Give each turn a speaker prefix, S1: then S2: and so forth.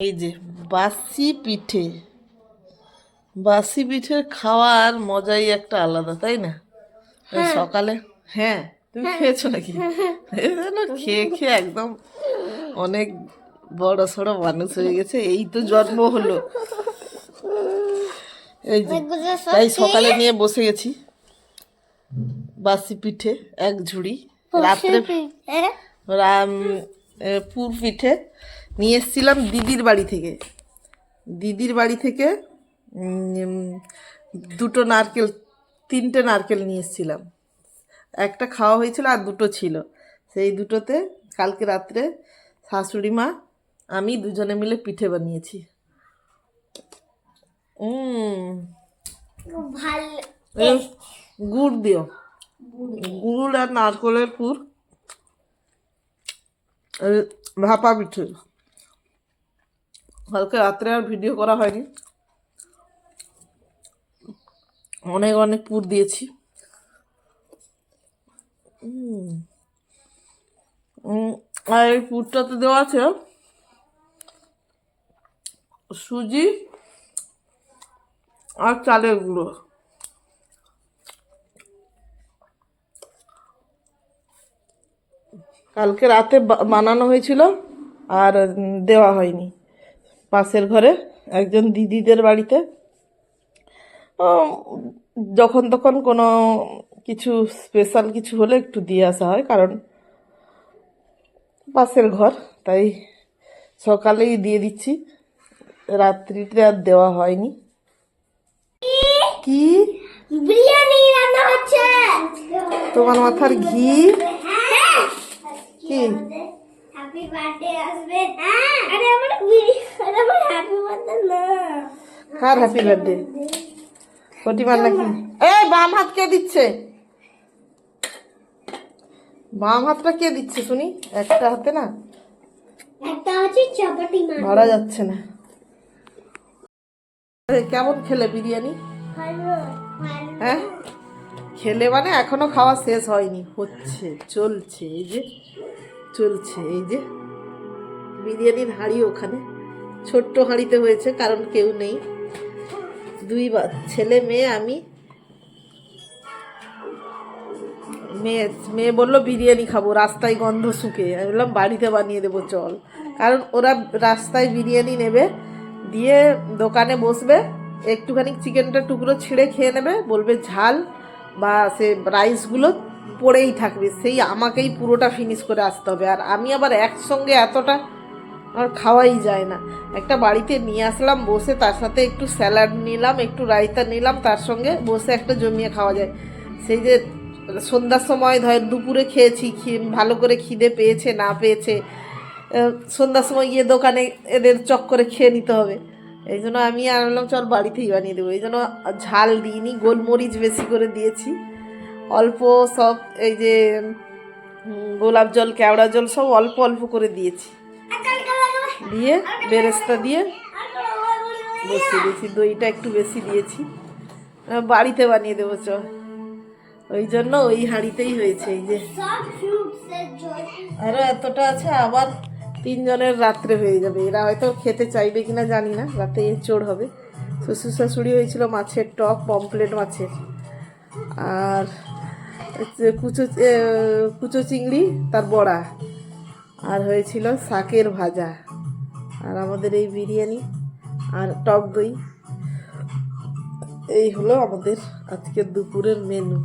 S1: এই যে বাসি পিঠে বাসি পিঠে খাওয়ার মজাই একটা আলাদা তাই না? সকালে হ্যাঁ তুমি খেয়েছো নাকি? এই খেয়ে খেয়ে একদম অনেক বড় সড়ো মানুষ হয়ে গেছে এই তো জন্ম হলো। এই যে তাই সকালে নিয়ে বসে গেছি। বাসি পিঠে এক ঝুড়ি রাত্রে পুর পিঠে নিয়ে এসেছিলাম দিদির বাড়ি থেকে। দিদির বাড়ি থেকে দুটো নারকেল তিনটে নারকেল নিয়ে এসেছিলাম। একটা খাওয়া হয়েছিল আর দুটো ছিল। সেই দুটোতে কালকে রাত্রে শাশুড়ি মা আমি দুজনে মিলে পিঠে বানিয়েছি। গুড় দিও। গুড় আর নারকেলের পুর ভাপা পিঠে। কালকে রাত্রে আর ভিডিও করা হয়নি। অনেক অনেক পুর দিয়েছি। আর এই পুরটাতে দেওয়া আছে সুজি আর চালের গুঁড়ো। কালকে রাতে বানানো হয়েছিল আর দেওয়া হয়নি। পাশের ঘরে একজন দিদিদের বাড়িতে। যখন তখন কোনো কিছু স্পেশাল কিছু হলে একটু দিয়ে আসা হয় কারণ পাশের ঘর তাই সকালেই দিয়ে দিচ্ছি। রাত্রিতে আর দেওয়া হয়নি। কি?
S2: বিরিয়ানি রান্না হচ্ছে।
S1: তোমার মাথার ঘি?
S2: হ্যাঁ।
S1: কি?
S2: হ্যাপি বার্থডে আসবে হ্যাঁ আরে আমার বিরিয়ানি আমার হ্যাপি বার্থডে না।
S1: কার হ্যাপি বার্থডে। প্রতিমার নাকি? এই বাম হাত কে দিচ্ছে? বাম হাতটা কে দিচ্ছে শুনি? একটা হাতে না?
S2: একটা হচ্ছে চাপাটি মা
S1: ধরা যাচ্ছে না। কেমন খেলে বিরিয়ানি? হ্যাঁ? খেলে মানে এখনও খাওয়া শেষ হয়নি হচ্ছে চলছে এই যে। চলছে, এই যে বিরিয়ানির হাঁড়ি ওখানে। ছোট্ট হাঁড়িতে হয়েছে, কারণ কেউ নেই। দুই ছেলে, মেয়ে, আমি। মেয়ে মেয়ে বলল, বিরিয়ানি খাব, রাস্তায় গন্ধ শুকে। আমি বললাম, বাড়িতে বানিয়ে দেবো, চল। কারণ ওরা রাস্তায় বিরিয়ানি নেবে, দিয়ে দোকানে বসবে, একটুখানি চিকেনটা টুকরো ছিঁড়ে খেয়ে নেবে, বলবে ঝাল বা সে রাইসগুলো পড়েই থাকবে, সেই আমাকেই পুরোটা ফিনিশ করে আসতে হবে। আর আমি আবার একসঙ্গে এতটা আর খাওয়াই যায় না। একটা বাড়িতে নিয়ে আসলাম, বসে তার সাথে একটু স্যালাড নিলাম, একটু রায়তা নিলাম, তার সঙ্গে বসে একটা জমিয়ে খাওয়া যায়। সেই যে সন্ধ্যার সময় ধর দুপুরে খেয়েছি ভালো করে খিদে পেয়েছে, না পেয়েছে সন্ধ্যার সময় গিয়ে দোকানে এদের চক করে খেয়ে নিতে হবে। এই জন্য আমি আর চল বাড়িতেই বানিয়ে দেবো। এই জন্য ঝাল দিইনি, গোলমরিচ বেশি করে দিয়েছি। অল্প সব এই যে গোলাপ জল, কেওড়া জল সব অল্প অল্প করে দিয়েছি। দিয়ে বেরেস্তা দিয়ে বসিয়ে দিয়েছি, দইটা একটু বেশি দিয়েছি। বাড়িতে বানিয়ে দেবো চ ওই জন্য ওই হাঁড়িতেই হয়েছে, এই যে। আরও এতটা আছে, আবার তিনজনের রাত্রে হয়ে যাবে। এরা হয়তো খেতে চাইবে কিনা জানি না, রাতে চোর হবে। শ্বশুর শাশুড়ি হয়েছিল মাছের টক পমপ্লেট মাছের। আর কুচো কুচো চিংড়ি, তার বড়া। আর হয়েছিল শাকের ভাজা। আর আমাদের এই বিরিয়ানি আর টক দই। এই হলো আমাদের আজকের দুপুরের মেনু